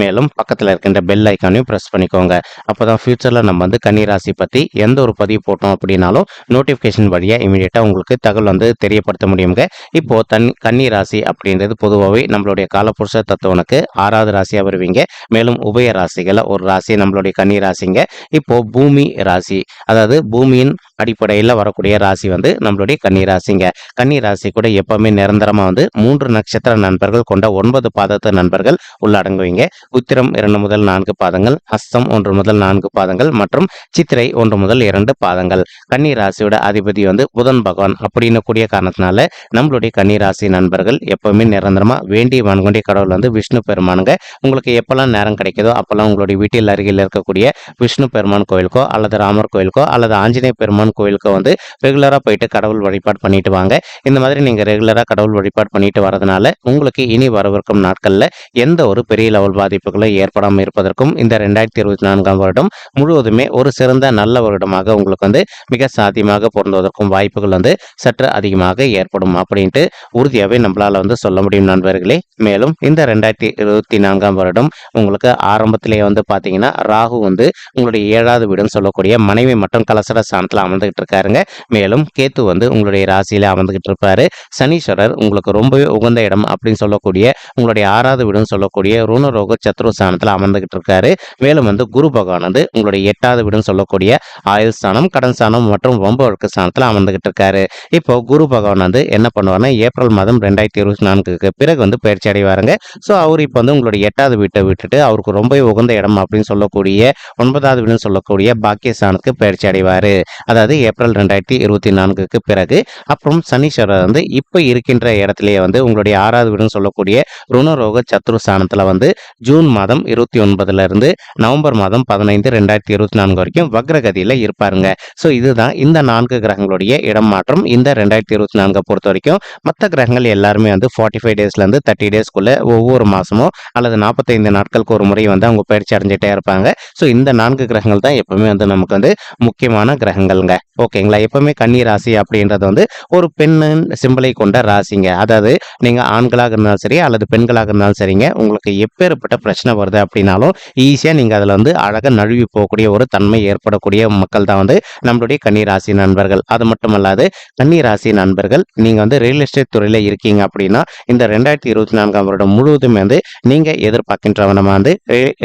மேலும் பக்கத்தில் இருக்கின்ற பெல் ஐக்கானையும் ப்ரெஸ் பண்ணிக்கோங்க. அப்போ தான் ஃப்யூச்சரில் நம்ம வந்து கன்னிராசி பற்றி எந்த ஒரு பதிவு போட்டோம் அப்படின்னாலும் நோட்டிஃபிகேஷன் வழியாக இமீடியட்டாக உங்களுக்கு தகவல் வந்து தெரியப்படுத்த முடியுங்க. இப்போது தன் கன்னிராசி அப்படின்றது பொதுவாகவே நம்மளுடைய காலப்புருஷ தத்துவனுக்கு ஆறாவது ராசியாக வருவீங்க. மேலும் உபய ராசிகளை ஒரு ராசி நம்மளுடைய கன்னி ராசிங்க இப்போ பூமி ராசி. அதாவது பூமியின் அடிப்படையில் வரக்கூடிய ராசி வந்து நம்மளுடைய கன்னி ராசிங்க கன்னி ராசி கூட எப்பவுமே நிரந்தரமாக வந்து மூன்று நட்சத்திர நண்பர்கள் கொண்ட ஒன்பது பாதத்து நண்பர்கள் உள்ளடங்குவீங்க. உத்திரம் இரண்டு முதல் நான்கு பாதங்கள் ஹஸ்தம் ஒன்று முதல் நான்கு பாதங்கள் மற்றும் சித்திரை ஒன்று முதல் இரண்டு பாதங்கள். கன்னி ராசியோட அதிபதி வந்து புதன் பகவான் அப்படின்னு கூடிய காரணத்தினால நம்மளுடைய கன்னி ராசி நண்பர்கள் எப்பவுமே நிரந்தரமாக வேண்டி வணங்கக்கூடிய கடவுள் வந்து விஷ்ணு பெருமானுங்க. உங்களுக்கு எப்பெல்லாம் நேரம் கிடைக்குதோ அப்பெல்லாம் உங்களுடைய வீட்டில் அருகில் இருக்கக்கூடிய விஷ்ணு பெருமான் கோயிலுக்கோ அல்லது ராமர் கோயிலுக்கோ அல்லது ஆஞ்சநேய பெருமான் கோயிலுக்கோ வந்து ரெகுலராக போயிட்டு கடவுள் வழிபாடு பண்ணிட்டு வாங்க. இந்த மாதிரி நீங்கள் ரெகுலராக கடவுள் வழிபாடு பண்ணிட்டு வரதுனால உங்களுக்கு இனி வரவிருக்கும் நாட்களில் எந்த ஒரு பெரிய லெவல் பாதிப்புகளும் ஏற்படாமல் இருப்பதற்கும் இந்த ரெண்டாயிரத்தி இருபத்தி நான்காம் வருடம் முழுவதுமே ஒரு சிறந்த நல்ல வருடமாக உங்களுக்கு வந்து மிக சாத்தியமாக பொருந்துவதற்கும் வாய்ப்புகள் வந்து சற்று அதிகமாக ஏற்படும் அப்படின்ட்டு உறுதியாகவே நம்மளால் வந்து சொல்ல முடியும் நண்பர்களே. மேலும் இந்த ரெண்டாயிரத்தி இருபத்தி நான்காம் வருடம் உங்களுக்கு ஆரம்பத்திலேயே வந்து பார்த்தீங்கன்னா ராகு வந்து உங்களுடைய ஏழாவது வீடுன்னு சொல்லக்கூடிய மனைவி மற்றும் கலசர ஸ்தானத்தில் அமர்ந்துகிட்டு இருக்காருங்க மேலும் கேத்து வந்து உங்களுடைய ராசியில அமர்ந்துகிட்டு இருப்பாரு சனீஸ்வரர் உங்களுக்கு ரொம்பவே உகந்த இடம் அப்படின்னு சொல்லக்கூடிய உங்களுடைய ஆறாவது வீடுன்னு சொல்லக்கூடிய ருணரோக சத்ரு ஸ்தானத்தில் அமர்ந்துகிட்டு இருக்காரு மேலும் வந்து குரு பகவான் வந்து உங்களுடைய எட்டாவது வீடுன்னு சொல்லக்கூடிய ஆயுள் ஸ்தானம் கடன் ஸ்தானம் மற்றும் வம்பு வழக்கு ஸ்தானத்தில் அமர்ந்துகிட்டு இருக்காரு இப்போ குரு பகவான் வந்து என்ன பண்ணுவார்னா ஏப்ரல் மாதம் ரெண்டாயிரத்தி இருபத்தி நான்குக்கு பிறகு வந்து பயிற்சி அடைவாருங்க. ஸோ அவர் இப்போ வந்து உங்களுடைய எட்டாவது வீட்டை விட்டுட்டு அவருக்கு ரொம்பவே உகந்த இடம் அப்படின்னு சொல்லக்கூடிய ஒன்பதாவது வீடுன்னு சொல்லக்கூடிய பாக்கியஸ்தானத்துக்கு பயிற்சி அடைவார். அதாவது ஏப்ரல் ரெண்டாயிரத்தி இருபத்தி நான்குக்கு பிறகு. அப்புறம் சனீஸ்வரர் வந்து இப்போ இருக்கின்ற இடத்துலயே வந்து உங்களுடைய ஆறாவது வீடுன்னு சொல்லக்கூடிய ருணரோக சத்ரு ஸ்தானத்தில் வந்து ஜூன் மாதம் இருபத்தி ஒன்பதுல இருந்து நவம்பர் மாதம் பதினைந்து ரெண்டாயிரத்தி இருபத்தி நான்கு வரைக்கும் வக்ரகதியில் இருப்பாருங்க. ஸோ இதுதான் இந்த நான்கு கிரகங்களுடைய இடம் மாற்றம். இந்த ரெண்டாயிரத்தி இருபத்தி நான்கை பொறுத்த வரைக்கும் மற்ற கிரகங்கள் எல்லாருமே வந்து ஃபார்ட்டி ஃபைவ் டேஸ்லேருந்து தேர்ட்டி டேஸ்க்குள்ளே ஒவ்வொரு மாதமோ அல்லது நாற்பத்தைந்து நாட்களுக்கு ஒரு முறை வந்து அவங்க பயிற்சி அடைஞ்சிட்டே இருப்பாங்க. ஸோ இந்த நான்கு கிரகங்கள் தான் எப்பவுமே வந்து நமக்கு வந்து முக்கியமான கிரகங்கள்ங்க. ஓகேங்களா எப்பவுமே கன்னி ராசி அப்படின்றது வந்து ஒரு பெண்ணின் சிம்பலை கொண்ட ராசிங்க. அதாவது நீங்கள் ஆண்களாக இருந்தாலும் சரி அல்லது பெண்களாக இருந்தாலும் சரிங்க உங்களுக்கு எப்பேற்பட்ட பிரச்சனை வருது அப்படின்னாலும் ஈஸியாக நீங்கள் அதில் வந்து அழகாக நழுவி போகக்கூடிய ஒரு தன்மை ஏற்படக்கூடிய மக்கள் தான் வந்து நம்மளுடைய கன்னி ராசி நண்பர்கள். அது மட்டும் அல்லாது கன்னி ராசி நண்பர்கள் நீங்கள் வந்து ரியல் எஸ்டேட் துறையில் இருக்கீங்க அப்படின்னா இந்த ரெண்டாயிரத்தி இருபத்தி நான்காம் வருடம் முழுவதுமே வந்து நீங்கள் எதிர்பார்க்கின்றவனமாக வந்து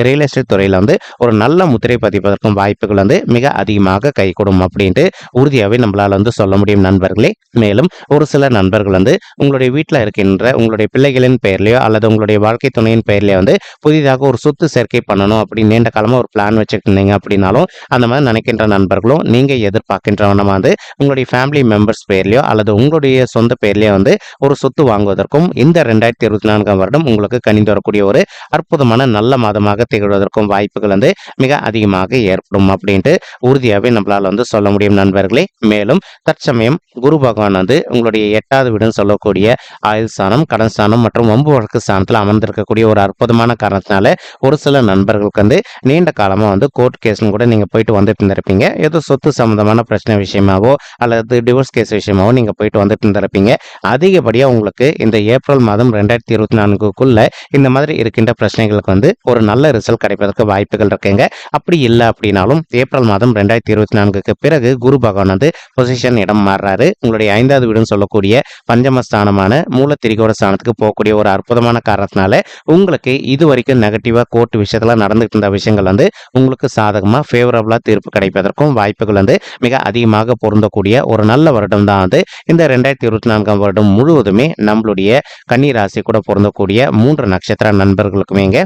ரியல் எஸ்டேட் துறையில் வந்து ஒரு நல்ல முத்திரை பதிப்பதற்கும் வாய்ப்புகள் வந்து மிக அதிகமாக கைகூடும் அப்படின்ட்டு உறுதியாகவே நம்மளால் வந்து சொல்ல முடியும் நண்பர்களே. மேலும் ஒரு சில நண்பர்கள் வந்து உங்களுடைய வீட்டில் இருக்கின்ற உங்களுடைய பிள்ளைகளின் பெயர்லையோ அல்லது உங்களுடைய வாழ்க்கை துணையின் பெயர்லையோ வந்து புதிதாக ஒரு சொத்து சேர்க்கை பண்ணணும் அப்படின்னு நீண்ட காலமாக ஒரு பிளான் வச்சுருந்தீங்க அப்படின்னாலும் அந்த மாதிரி நினைக்கின்ற நண்பர்களும் நீங்கள் எதிர்பார்க்கின்றவனமாக வந்து உங்களுடைய ஃபேமிலி மெம்பர்ஸ் பேர்லையோ அல்லது உங்களுடைய சொந்த பேர்லையோ வந்து ஒரு சொத்து வாங்குவதற்கும் இந்த ரெண்டாயிரத்தி இருபத்தி நான்காம் வருடம் உங்களுக்கு கணிந்து வரக்கூடிய ஒரு அற்புதமான நல்ல மாதமாக திகழ்வதற்கும் வாய்ப்புகள் வந்து மிக அதிகமாக ஏற்படும் அப்படின்ட்டு உறுதியாகவே நம்மளால் வந்து சொல்ல முடியும். நண்பர்களே மேலும் தற்சமயம் குரு பகவான் வந்து உங்களுடைய எட்டாவது வீடுன்னு சொல்லக்கூடிய ஆயுள் ஸ்தானம் கடன் ஸ்தானம் மற்றும் வம்பு வழக்கு ஸ்தானத்தில் அமர்ந்திருக்கக்கூடிய ஒரு அற்புதமான காரணத்தினால ஒரு சில நண்பர்களுக்கு வந்து நீண்ட காலமாக வந்து கோர்ட் கேஸ்னு கூட நீங்கள் போயிட்டு வந்துட்டு இருந்திருப்பீங்க. ஏதோ சொத்து சம்மந்தமான பிரச்சனை விஷயமாவோ அல்லது டிவோர்ஸ் கேஸ் விஷயமாவோ நீங்கள் போயிட்டு வந்துட்டு இருந்திருப்பீங்க. அதிகப்படியாக உங்களுக்கு இந்த ஏப்ரல் மாதம் ரெண்டாயிரத்தி இருபத்தி நான்குக்குள்ள இந்த மாதிரி இருக்கின்ற பிரச்சனைகளுக்கு வந்து ஒரு நல்ல ரிசல்ட் கிடைப்பதற்கு வாய்ப்புகள் இருக்குங்க. அப்படி இல்லை அப்படின்னாலும் ஏப்ரல் மாதம் ரெண்டாயிரத்தி இருபத்தி நான்குக்கு பிறகு குரு பகவான் வந்து பொசிஷன் இடம் மாறுறாரு. உங்களுடைய ஐந்தாவது வீடுன்னு சொல்லக்கூடிய பஞ்சமஸ்தானமான மூலத்திரிகோட ஸ்தானத்துக்கு போகக்கூடிய ஒரு அற்புதமான காரணத்தினால உங்களுக்கு இது வரைக்கும் நெகட்டிவாக கோர்ட் விஷயத்தில் நடந்துகிட்டு இருந்த விஷயங்கள் வந்து உங்களுக்கு சாதகமாக ஃபேவரபுளாக தீர்ப்பு கிடைப்பதற்கும் வாய்ப்புகள் வந்து மிக அதிகமாக பொருந்தக்கூடிய ஒரு நல்ல வருடம் தான் வந்து இந்த ரெண்டாயிரத்தி இருபத்தி நான்காம் வருடம் முழுவதுமே நம்மளுடைய கன்னி ராசி கூட பொருந்தக்கூடிய மூன்று நட்சத்திர நண்பர்களுக்குமே இங்கே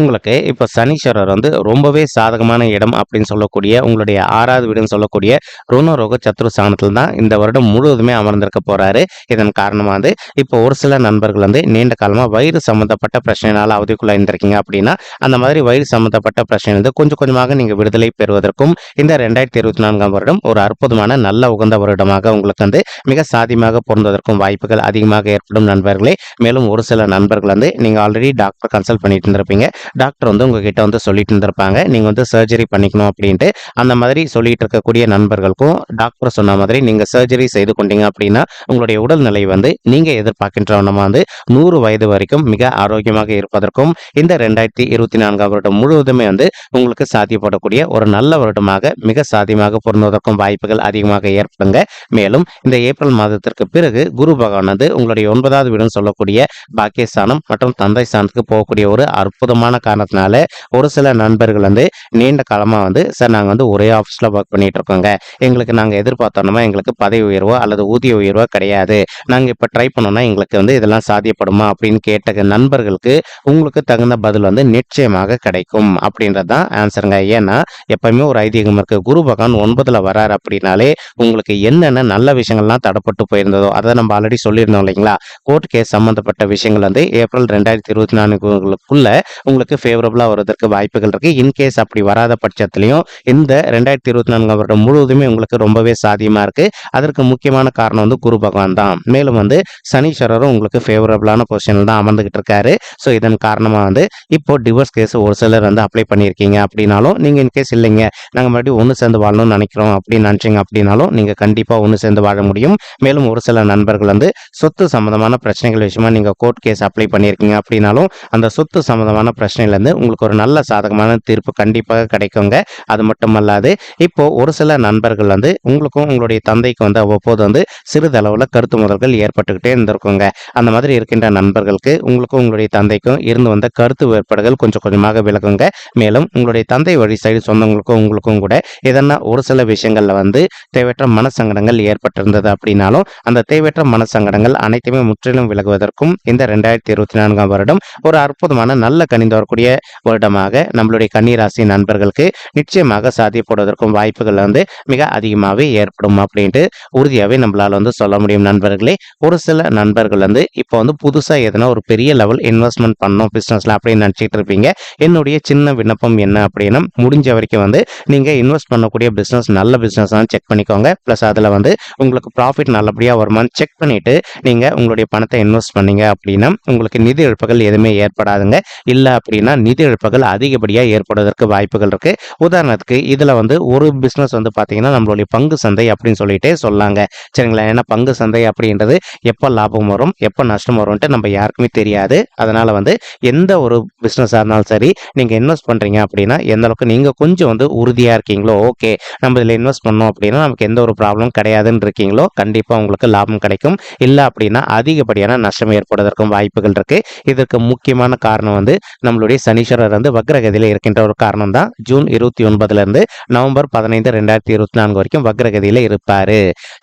உங்களுக்கு இப்போ சனீஸ்வரர் வந்து ரொம்பவே சாதகமான இடம் அப்படின்னு சொல்லக்கூடிய உங்களுடைய ஆறாவது வீடுன்னு சொல்லக்கூடிய ருணரோக சத்ரு ஸ்தானத்தில் தான் இந்த வருடம் முழுவதுமே அமர்ந்திருக்க போறாரு. இதன் காரணமாக வந்து இப்போ ஒரு சில நண்பர்கள் வந்து நீண்ட காலமாக வயிறு சம்மந்தப்பட்ட பிரச்சனைனால அவதிக்குள்ளே இருந்திருக்கீங்க அப்படின்னா அந்த மாதிரி வயிறு சம்மந்தப்பட்ட பிரச்சனை வந்து கொஞ்சம் கொஞ்சமாக நீங்கள் விடுதலை பெறுவதற்கும் இந்த ரெண்டாயிரத்தி இருபத்தி நான்காம் வருடம் ஒரு அற்புதமான நல்ல உகந்த வருடமாக உங்களுக்கு வந்து மிக சாதியமாக பொருந்துவதற்கும் வாய்ப்புகள் அதிகமாக ஏற்படும் நண்பர்களே. மேலும் ஒரு சில நண்பர்கள் வந்து நீங்கள் ஆல்ரெடி டாக்டர் கன்சல்ட் பண்ணிட்டு இருந்திருப்பீங்க. டாக்டர் வந்து உங்ககிட்ட வந்து சொல்லிட்டு இருந்திருப்பாங்க நீங்கள் வந்து சர்ஜரி பண்ணிக்கணும் அப்படின்ட்டு. அந்த மாதிரி சொல்லிட்டு இருக்கக்கூடிய நண்பர்களுக்கும் டாக்டர் சொன்ன மாதிரி நீங்கள் சர்ஜரி செய்து கொண்டீங்க அப்படின்னா உங்களுடைய உடல்நிலை வந்து நீங்கள் எதிர்பார்க்கின்ற வண்ணமா வந்து நூறு வயது வரைக்கும் மிக ஆரோக்கியமாக இருப்பதற்கும் இந்த ரெண்டாயிரத்தி இருபத்தி நான்காம் வருடம் முழுவதுமே வந்து உங்களுக்கு சாத்தியப்படக்கூடிய ஒரு நல்ல வருடமாக மிக சாத்தியமாக பொருந்துவதற்கும் வாய்ப்புகள் அதிகமாக ஏற்படுங்க. மேலும் இந்த ஏப்ரல் மாதத்திற்கு பிறகு குரு பகவான் வந்து உங்களுடைய ஒன்பதாவது வீடுன்னு சொல்லக்கூடிய பாக்கியஸ்தானம் மற்றும் தந்தை ஸ்தானத்துக்கு போகக்கூடிய ஒரு அற்புதமான காரணத்தினால ஒரு சில நண்பர்கள் வந்து நீண்ட காலமாக வந்து சார் நாங்கள் வந்து ஒரே ஆஃபீஸில் ஒர்க் பண்ணிட்டு இருக்கோங்க எங்களுக்கு நாங்கள் எதிர்பார்த்தோம்னா எங்களுக்கு பதவி உயர்வோ அல்லது ஊதிய உயர்வோ கிடையாது. நாங்கள் இப்போ ட்ரை பண்ணோம்னா எங்களுக்கு வந்து இதெல்லாம் சாத்தியப்படுமா? அப்படின்னு கேட்ட நண்பர்களுக்கு உங்களுக்கு தகுந்த பதில் வந்து நிச்சயமாக கிடைக்கும் அப்படின்றது தான் ஆன்சருங்க ஏன்னா எப்பவுமே ஒரு ஐதீகம் இருக்கு. குரு பகவான் ஒன்பதுல வராரு அப்படின்னாலே உங்களுக்கு என்னென்ன நல்ல விஷயங்கள்லாம் தடப்பட்டு போயிருந்ததோ அதை நம்ம ஆல்ரெடி சொல்லியிருந்தோம் இல்லைங்களா? கோர்ட் கேஸ் சம்பந்தப்பட்ட விஷயங்கள் வந்து ஏப்ரல் ரெண்டாயிரத்தி இருபத்தி நான்குக்குள்ள உங்களுக்கு ஃபேவரபுளாக வருவதற்கு வாய்ப்புகள் இருக்குது இன்கேஸ் அப்படி வராத பட்சத்துலையும் இந்த ரெண்டாயிரத்தி இருபத்தி நான்காம் வருடம் முழுவதுமே உங்களுக்கு ரொம்பவே சாத்தியமா இருக்கு. அதற்கு முக்கியமான காரணம் வந்து குரு பகவான் தான். மேலும் வந்து சனீஸ்வரரும் உங்களுக்கு ஃபேவரபுளான பொசிஷனில் தான் அமர்ந்துகிட்டு இருக்காரு. ஸோ இதன் காரணமாக வந்து இப்போ டிவோர்ஸ் கேஸ் ஒரு சிலர் வந்து அப்ளை பண்ணியிருக்கீங்க அப்படின்னாலும் நீங்கள் இன்கேஸ் இல்லைங்க. நாங்கள் மறுபடியும் ஒன்று சேர்ந்து வாழணும்னு நினைக்கிறோம் அப்படின்னு நினச்சிங்க அப்படின்னாலும் நீங்கள் கண்டிப்பாக ஒன்று சேர்ந்து வாழ முடியும். மேலும் ஒரு சில நண்பர்கள் வந்து சொத்து சம்பந்தமான பிரச்சனைகள் விஷயமா நீங்கள் கோர்ட் கேஸ் அப்ளை பண்ணியிருக்கீங்க அப்படின்னாலும் அந்த சொத்து சம்பந்தமான பிரச்சனையிலேருந்து உங்களுக்கு ஒரு நல்ல சாதகமான தீர்ப்பு கண்டிப்பாக கிடைக்குங்க. அது மட்டுமல்லாது இப்போ ஒரு சில நண்பர்கள் வந்து உங்களுக்கும் உங்களுடைய தந்தைக்கு வந்து அவ்வப்போது வந்து சிறிதளவில் கருத்து முதல்கள் ஏற்பட்டுக்கிட்டே இருந்திருக்குங்க. அந்த மாதிரி இருக்கின்ற நண்பர்களுக்கு உங்களுக்கும் உங்களுடைய தந்தைக்கும் இருந்து வந்த கருத்து வேறுபாடுகள் கொஞ்சம் கொஞ்சமாக விலகுங்க. மேலும் உங்களுடைய தந்தை வழி சைடு சொந்தங்களுக்கும் உங்களுக்கும் கூட எதனா ஒரு சில விஷயங்களில் வந்து தேவையற்ற மனசங்கடங்கள் ஏற்பட்டிருந்தது அப்படின்னாலும் அந்த தேவையற்ற மனசங்கடங்கள் அனைத்துமே முற்றிலும் விலகுவதற்கும் இந்த ரெண்டாயிரத்தி இருபத்தி நான்காம் வருடம் ஒரு அற்புதமான நல்ல கணிந்து வரக்கூடிய வருடமாக நம்மளுடைய கன்னிராசி நண்பர்களுக்கு நிச்சயமாக சாத்தியப்படுவதற்கும் வாய்ப்புகள் வந்து மிக அதிகமாகவே ஏற்படும் அப்படின்ட்டு உறுதியாகவே நம்மளால் வந்து சொல்ல முடியும் நண்பர்களே. ஒரு சில நண்பர்கள் வந்து இப்போ வந்து புதுசாக எதனா ஒரு பெரிய லெவல் இன்வெஸ்ட்மெண்ட் பண்ணோம் பிஸ்னஸில் அப்படின்னு நினச்சிட்டு இருப்பீங்க. என்னுடைய சின்ன விண்ணப்பம் என்ன அப்படின்னா முடிஞ்ச வரைக்கும் வந்து நீங்கள் இன்வெஸ்ட் பண்ணக்கூடிய பிஸ்னஸ் நல்ல பிஸ்னஸ் தான் செக் பண்ணிக்கோங்க. ப்ளஸ் அதில் வந்து உங்களுக்கு ப்ராஃபிட் நல்லபடியாக வருமானு செக் பண்ணிவிட்டு நீங்கள் உங்களுடைய பணத்தை இன்வெஸ்ட் பண்ணீங்க அப்படின்னா உங்களுக்கு நிதி இழப்புகள் எதுவுமே ஏற்படாதுங்க. இல்லை அப்படின்னா நிதி இழப்புகள் அதிகப்படியாக ஏற்படுவதற்கு வாய்ப்புகள் இருக்கு. உதாரணத்துக்கு இதில் வந்து ஒரு பிஸ்னஸ் வந்து பார்த்தீங்கன்னா நம்மளுடைய பங்கு சந்தை அப்படின்னு சொல்லிட்டே சொல்லாங்க. சரிங்களா? ஏன்னா பங்கு சந்தை அப்படின்றது எப்போ லாபம் வரும் எப்போ நஷ்டம் வரும்ன்ட்டு நம்ம யாருக்குமே தெரியாது. அதனால வந்து எந்த ஒரு பிஸ்னஸாக இருந்தாலும் சரி நீங்கள் இன்வெஸ்ட் பண்ணுறீங்க அப்படின்னா எந்த அளவுக்கு நீங்கள் கொஞ்சம் வந்து உறுதியாக இருக்கீங்களோ ஓகே. நம்ம இதில் இன்வெஸ்ட் பண்ணோம் அப்படின்னா நமக்கு எந்த ஒரு ப்ராப்ளம் கிடையாதுன்னு இருக்கீங்களோ கண்டிப்பாக உங்களுக்கு லாபம் கிடைக்கும். இல்லை அப்படின்னா அதிகப்படியான நஷ்டம் ஏற்படுவதற்கும் வாய்ப்புகள் இருக்குது இதற்கு முக்கியமான காரணம் வந்து நம்ம நம்மளுடைய சனீஸ்வரர் வந்து வக்ரகதியில் இருக்கின்ற ஒரு காரணம் தான் ஜூன் இருபத்தி ஒன்பதுல இருந்து நவம்பர் பதினைந்து ரெண்டாயிரத்தி இருபத்தி நான்கு வரைக்கும் வக்ரகதியில் இருப்பார்.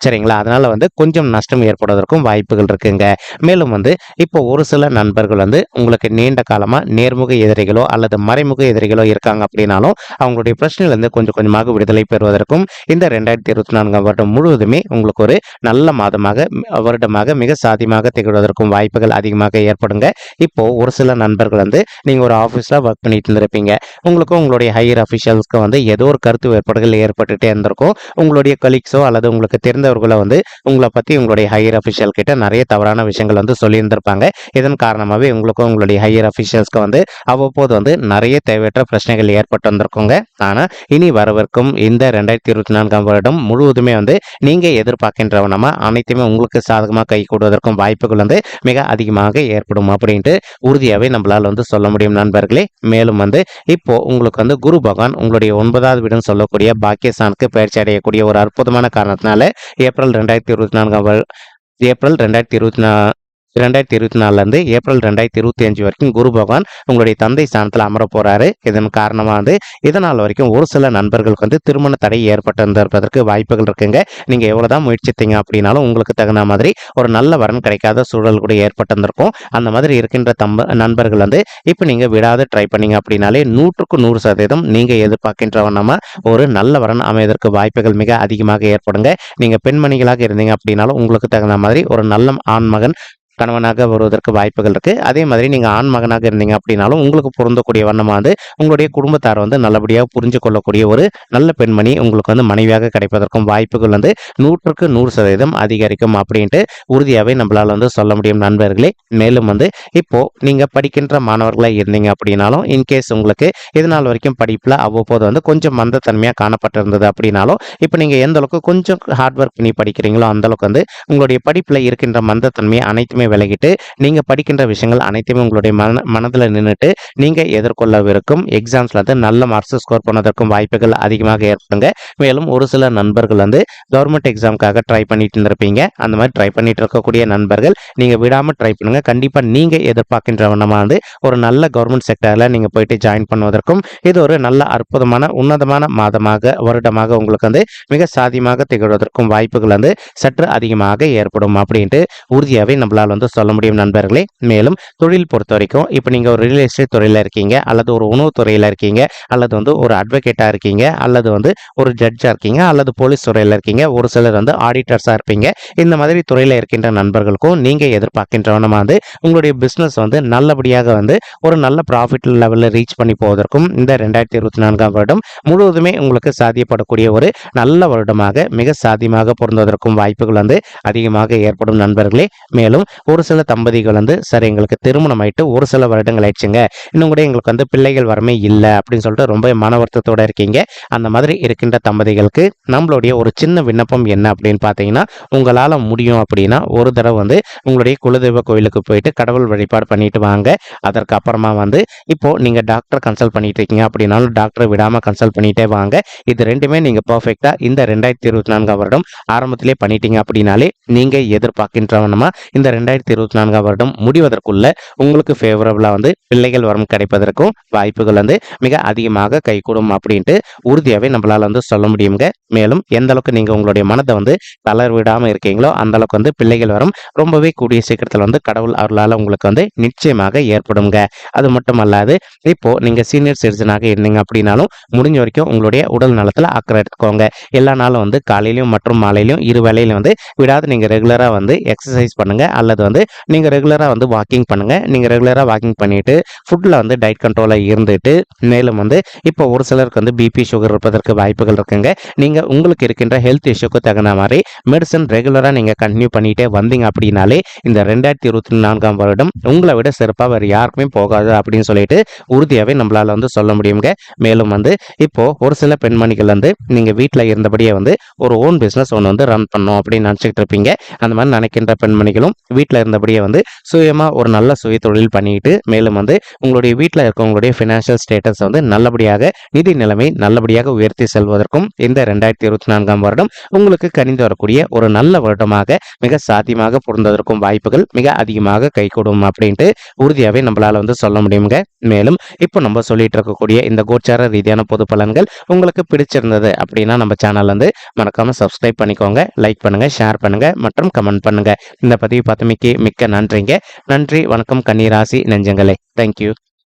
சரிங்களா? அதனால வந்து கொஞ்சம் நஷ்டம் ஏற்படுவதற்கும் வாய்ப்புகள் இருக்குங்க. மேலும் வந்து இப்போ ஒரு சில நண்பர்கள் வந்து உங்களுக்கு நீண்ட காலமாக நேர்முக எதிரிகளோ அல்லது மறைமுக எதிரிகளோ இருக்காங்க அப்படின்னாலும் அவங்களுடைய பிரச்சனையிலேருந்து கொஞ்சம் கொஞ்சமாக விடுதலை பெறுவதற்கும் இந்த ரெண்டாயிரத்தி இருபத்தி நான்காம் வருடம் முழுவதுமே உங்களுக்கு ஒரு நல்ல மாதமாக வருடமாக மிக சாதியமாக திகழ்வதற்கும் வாய்ப்புகள் அதிகமாக ஏற்படுங்க. இப்போ ஒரு சில நண்பர்கள் வந்து நீங்கள் ஒரு ஆஃபீஸில் ஒர்க் பண்ணிட்டு இருந்திருப்பீங்க. உங்களுக்கும் உங்களுடைய ஹையர் அஃபிஷியல்ஸ்க்கு வந்து ஏதோ ஒரு கருத்து வேறுபாடுகள் ஏற்பட்டுகிட்டே இருந்திருக்கும். உங்களுடைய கலீக்ஸோ அல்லது உங்களுக்கு தெரிந்தவர்களோ வந்து உங்களை பற்றி உங்களுடைய ஹையர் அஃபிஷியல் கிட்ட நிறைய தவறான விஷயங்கள் வந்து சொல்லியிருந்திருப்பாங்க. இதன் காரணமாகவே உங்களுக்கும் உங்களுடைய ஹையர் அஃபிஷியல்ஸ்க்கு வந்து அவ்வப்போது வந்து நிறைய தேவையற்ற பிரச்சனைகள் ஏற்பட்டு வந்திருக்குங்க. ஆனால் இனி வரவிருக்கும் இந்த ரெண்டாயிரத்தி இருபத்தி நான்காம் வருடம் முழுவதுமே வந்து நீங்கள் எதிர்பார்க்கின்றவனமா அனைத்துமே உங்களுக்கு சாதகமாக கை கூடுவதற்கும் வாய்ப்புகள் வந்து மிக அதிகமாக ஏற்படும் அப்படின்ட்டு உறுதியாகவே நம்மளால் வந்து சொல்ல முடியும் நண்பர்களே. மேலும் வந்து இப்போ உங்களுக்கு வந்து குரு பகவான் உங்களுடைய ஒன்பதாவது வீடுன்னு சொல்லக்கூடிய பாக்கியஸ்தானுக்கு பயிற்சி அடையக்கூடிய ஒரு அற்புதமான காரணத்தினால ஏப்ரல் ரெண்டாயிரத்தி இருபத்தி நான்காம் ஏப்ரல் ரெண்டாயிரத்தி இருபத்தி நா ரெண்டாயிரத்தி இருபத்தி நாலுலேருந்து ஏப்ரல் ரெண்டாயிரத்தி இருபத்தி அஞ்சு வரைக்கும் குரு பகவான் உங்களுடைய தந்தை ஸ்தானத்தில் அமர போகிறாரு இதன் காரணமாக வந்து இதனால் வரைக்கும் ஒரு சில நண்பர்களுக்கு வந்து திருமண தடை ஏற்பட்டிருந்திருப்பதற்கு வாய்ப்புகள் இருக்குங்க. நீங்கள் எவ்வளோதான் முயற்சித்தீங்க அப்படின்னாலும் உங்களுக்கு தகுந்த மாதிரி ஒரு நல்ல வரன் கிடைக்காத சூழல் கூட ஏற்பட்டிருந்திருக்கும். அந்த மாதிரி இருக்கின்ற தம்ப நண்பர்கள் வந்து இப்போ நீங்கள் விடாது ட்ரை பண்ணீங்க அப்படின்னாலே நூற்றுக்கு நூறு சதவீதம் நீங்கள் எதிர்பார்க்கின்ற வண்ணமாக ஒரு நல்ல வரன் அமைவதற்கு வாய்ப்புகள் மிக அதிகமாக ஏற்படுங்க. நீங்கள் பெண்மணிகளாக இருந்தீங்க அப்படின்னாலும் உங்களுக்கு தகுந்த மாதிரி ஒரு நல்ல ஆண்மகன் கணவனாக வருவதற்கு வாய்ப்புகள் இருக்குது அதே மாதிரி நீங்கள் ஆண் மகனாக இருந்தீங்க அப்படின்னாலும் உங்களுக்கு பொருந்தக்கூடிய வண்ணமாக வந்து உங்களுடைய குடும்பத்தார் வந்து நல்லபடியாக புரிஞ்சு கொள்ளக்கூடிய ஒரு நல்ல பெண்மணி உங்களுக்கு வந்து மனைவியாக கிடைப்பதற்கும் வாய்ப்புகள் வந்து நூற்றுக்கு நூறு சதவீதம் அதிகரிக்கும் அப்படின்ட்டு உறுதியாகவே நம்மளால் வந்து சொல்ல முடியும் நண்பர்களே. மேலும் வந்து இப்போது நீங்கள் படிக்கின்ற மாணவர்களாக இருந்தீங்க அப்படின்னாலும் இன்கேஸ் உங்களுக்கு இதனால் வரைக்கும் படிப்பில் அவ்வப்போது வந்து கொஞ்சம் மந்தத்தன்மையாக காணப்பட்டிருந்தது அப்படின்னாலும் இப்போ நீங்கள் எந்த அளவுக்கு கொஞ்சம் ஹார்ட் ஒர்க் பண்ணி படிக்கிறீங்களோ அந்த அளவுக்கு வந்து உங்களுடைய படிப்பில் இருக்கின்ற மந்தத்தன்மையை அனைத்துமே விலகிட்டு நீங்கள் படிக்கின்ற விஷயங்கள் அனைத்துமே உங்களுடைய மன மனதில் நின்றுட்டு நீங்கள் எதிர்கொள்ளவிருக்கும் எக்ஸாம்ஸில் வந்து நல்ல மார்க்ஸ் ஸ்கோர் பண்ணதற்கும் வாய்ப்புகள் அதிகமாக ஏற்படுங்க. மேலும் ஒரு சில நண்பர்கள் வந்து கவர்மெண்ட் எக்ஸாமுக்காக ட்ரை பண்ணிட்டு இருந்திருப்பீங்க. அந்த மாதிரி ட்ரை பண்ணிட்டு இருக்கக்கூடிய நண்பர்கள் நீங்கள் விடாமல் ட்ரை பண்ணுங்கள் கண்டிப்பாக நீங்கள் எதிர்பார்க்கின்ற வண்ணமானது வந்து ஒரு நல்ல கவர்மெண்ட் செக்டரில் நீங்கள் போயிட்டு ஜாயின் பண்ணுவதற்கும் இது ஒரு நல்ல அற்புதமான உன்னதமான மாதமாக வருடமாக உங்களுக்கு வந்து மிக சாதியமாக திகழ்வதற்கும் வாய்ப்புகள் வந்து சற்று அதிகமாக ஏற்படும் அப்படின்ட்டு உறுதியாகவே நம்மளால் வந்து சொல்ல முடியும் நண்பர்களே. மேலும் தொழில் பொறுத்த வரைக்கும் இப்போ நீங்கள் ஒரு ரியல் எஸ்டேட் துறையில் இருக்கீங்க அல்லது ஒரு உணவுத் துறையில் இருக்கீங்க அல்லது வந்து ஒரு அட்வொகேட்டாக இருக்கீங்க அல்லது வந்து ஒரு ஜட்ஜாக இருக்கீங்க அல்லது போலீஸ் துறையில் இருக்கீங்க ஒரு சிலர் வந்து ஆடிட்டர்ஸாக இருப்பீங்க. இந்த மாதிரி துறையில் இருக்கின்ற நண்பர்களுக்கும் நீங்கள் எதிர்பார்க்கின்றவனமாக வந்து உங்களுடைய பிஸ்னஸ் வந்து நல்லபடியாக வந்து ஒரு நல்ல ப்ராஃபிட் லெவலில் ரீச் பண்ணி போவதற்கும் இந்த ரெண்டாயிரத்தி இருபத்தி நான்காம் வருடம் முழுவதுமே உங்களுக்கு சாத்தியப்படக்கூடிய ஒரு நல்ல வருடமாக மிக சாத்தியமாக பொருந்துவதற்கும் வாய்ப்புகள் வந்து அதிகமாக ஏற்படும் நண்பர்களே. மேலும் ஒரு சில தம்பதிகள் வந்து சரி எங்களுக்கு திருமணம் ஆயிட்டு ஒரு சில வருடங்கள் ஆயிடுச்சுங்க. இன்னும் கூட எங்களுக்கு வந்து பிள்ளைகள் வரமே இல்லை அப்படின்னு சொல்லிட்டு ரொம்ப மன வருத்தத்தோட இருக்கீங்க. அந்த மாதிரி இருக்கின்ற தம்பதிகளுக்கு நம்மளுடைய ஒரு சின்ன விண்ணப்பம் என்ன அப்படின்னு பார்த்தீங்கன்னா உங்களால் முடியும் அப்படின்னா ஒரு தடவை வந்து உங்களுடைய குலதெய்வ கோயிலுக்கு போயிட்டு கடவுள் வழிபாடு பண்ணிட்டு வாங்க. அதற்கு அப்புறமா வந்து இப்போ நீங்கள் டாக்டர் கன்சல்ட் பண்ணிட்டு இருக்கீங்க அப்படின்னாலும் டாக்டரை விடாமல் கன்சல்ட் பண்ணிட்டே வாங்க. இது ரெண்டுமே நீங்கள் பர்ஃபெக்டா இந்த ரெண்டாயிரத்தி இருபத்தி நான்காம் வருடம் ஆரம்பத்திலே பண்ணிட்டீங்க அப்படின்னாலே நீங்கள் எதிர்பார்க்கின்றவனமா இந்த ரெண்டாயிரத்தி இருபத்தி நான்காம் வருடம் முடிவதற்குள்ள உங்களுக்கு ஃபேவரபுளாக வந்து பிள்ளைகள் வரம் கிடைப்பதற்கும் வாய்ப்புகள் வந்து மிக அதிகமாக கைகூடும் அப்படின்ட்டு உறுதியாகவே நம்மளால் வந்து சொல்ல முடியுங்க. மேலும் எந்த அளவுக்கு நீங்கள் உங்களுடைய மனதை வந்து தளர் விடாமல் இருக்கீங்களோ அந்த அளவுக்கு வந்து பிள்ளைகள் வரும் ரொம்பவே கூடிய சீக்கிரத்தில் வந்து கடவுள் அருளால் உங்களுக்கு வந்து நிச்சயமாக ஏற்படுங்க அது மட்டும் அல்லாது இப்போ நீங்கள் சீனியர் சிட்டிசனாக இருந்தீங்க அப்படின்னாலும் முடிஞ்ச வரைக்கும் உங்களுடைய உடல் நலத்தில் அக்கறை எடுத்துக்கோங்க. எல்லா நாளும் வந்து காலையிலையும் மற்றும் மாலையிலையும் இரு வேளையிலும் வந்து விடாது. நீங்கள் ரெகுலராக வந்து எக்ஸசைஸ் பண்ணுங்கள் அல்லது வந்து நீங்கள் ரெகுலராக வந்து வாக்கிங் பண்ணுங்க. நீங்கள் ரெகுலராக வாக்கிங் பண்ணிவிட்டு ஃபுட்டில் வந்து டயட் கண்ட்ரோலாக இருந்துட்டு மேலும் வந்து இப்போ ஒரு சிலருக்கு வந்து பிபி சுகர் இருப்பதற்கு வாய்ப்புகள் இருக்குங்க. நீங்கள் உங்களுக்கு இருக்கின்ற ஹெல்த் இஷ்யூக்கு தகுந்த மாதிரி மெடிசன் ரெகுலராக நீங்கள் கண்டினியூ பண்ணிகிட்டே வந்தீங்க அப்படின்னாலே இந்த ரெண்டாயிரத்தி இருபத்தி நான்காம் வருடம் உங்களை விட சிறப்பாக வேறு யாருக்குமே போகாது அப்படின்னு சொல்லிட்டு உறுதியாகவே நம்மளால் வந்து சொல்ல முடியுங்க. மேலும் வந்து இப்போ ஒரு சில பெண்மணிகள் வந்து நீங்கள் வீட்டில் இருந்தபடியே வந்து ஒரு ஓன் பிஸ்னஸ் ஒன்று வந்து ரன் பண்ணோம் அப்படின்னு நினச்சிக்கிட்டு இருப்பீங்க. அந்த மாதிரி நினைக்கின்ற பெண்மணிகளும் வீட்டில் இருந்தபடியே வந்து சுயமாக ஒரு நல்ல சுய தொழில் பண்ணிட்டு மேலும் வந்து உங்களுடைய வீட்டில் இருக்கவங்களுடைய ஃபினான்ஷியல் ஸ்டேட்டஸ் வந்து நல்லபடியாக நிதி நிலைமை நல்லபடியாக உயர்த்தி செல்வதற்கும் இந்த ரெண்டாயிரத்தி இருபத்தி நான்காம் வருடம் உங்களுக்கு கணிந்து வரக்கூடிய ஒரு நல்ல வருடமாக மிக சாத்தியமாக பொருந்ததற்கும் வாய்ப்புகள் மிக அதிகமாக கைகூடும் அப்படின்ட்டு உறுதியாகவே நம்மளால் வந்து சொல்ல முடியுங்க மேலும் இப்போ நம்ம சொல்லிட்டு இருக்கக்கூடிய இந்த கோச்சார ரீதியான பொது பலன்கள் உங்களுக்கு பிடிச்சிருந்தது அப்படின்னா நம்ம சேனல் வந்து மறக்காம சப்ஸ்கிரைப் பண்ணிக்கோங்க லைக் பண்ணுங்க ஷேர் பண்ணுங்க மற்றும் கமெண்ட் பண்ணுங்க. இந்த பதிவு மிக்க நன்றிங்க. நன்றி வணக்கம் கன்னிராசி நெஞ்சங்களே. தேங்க்யூ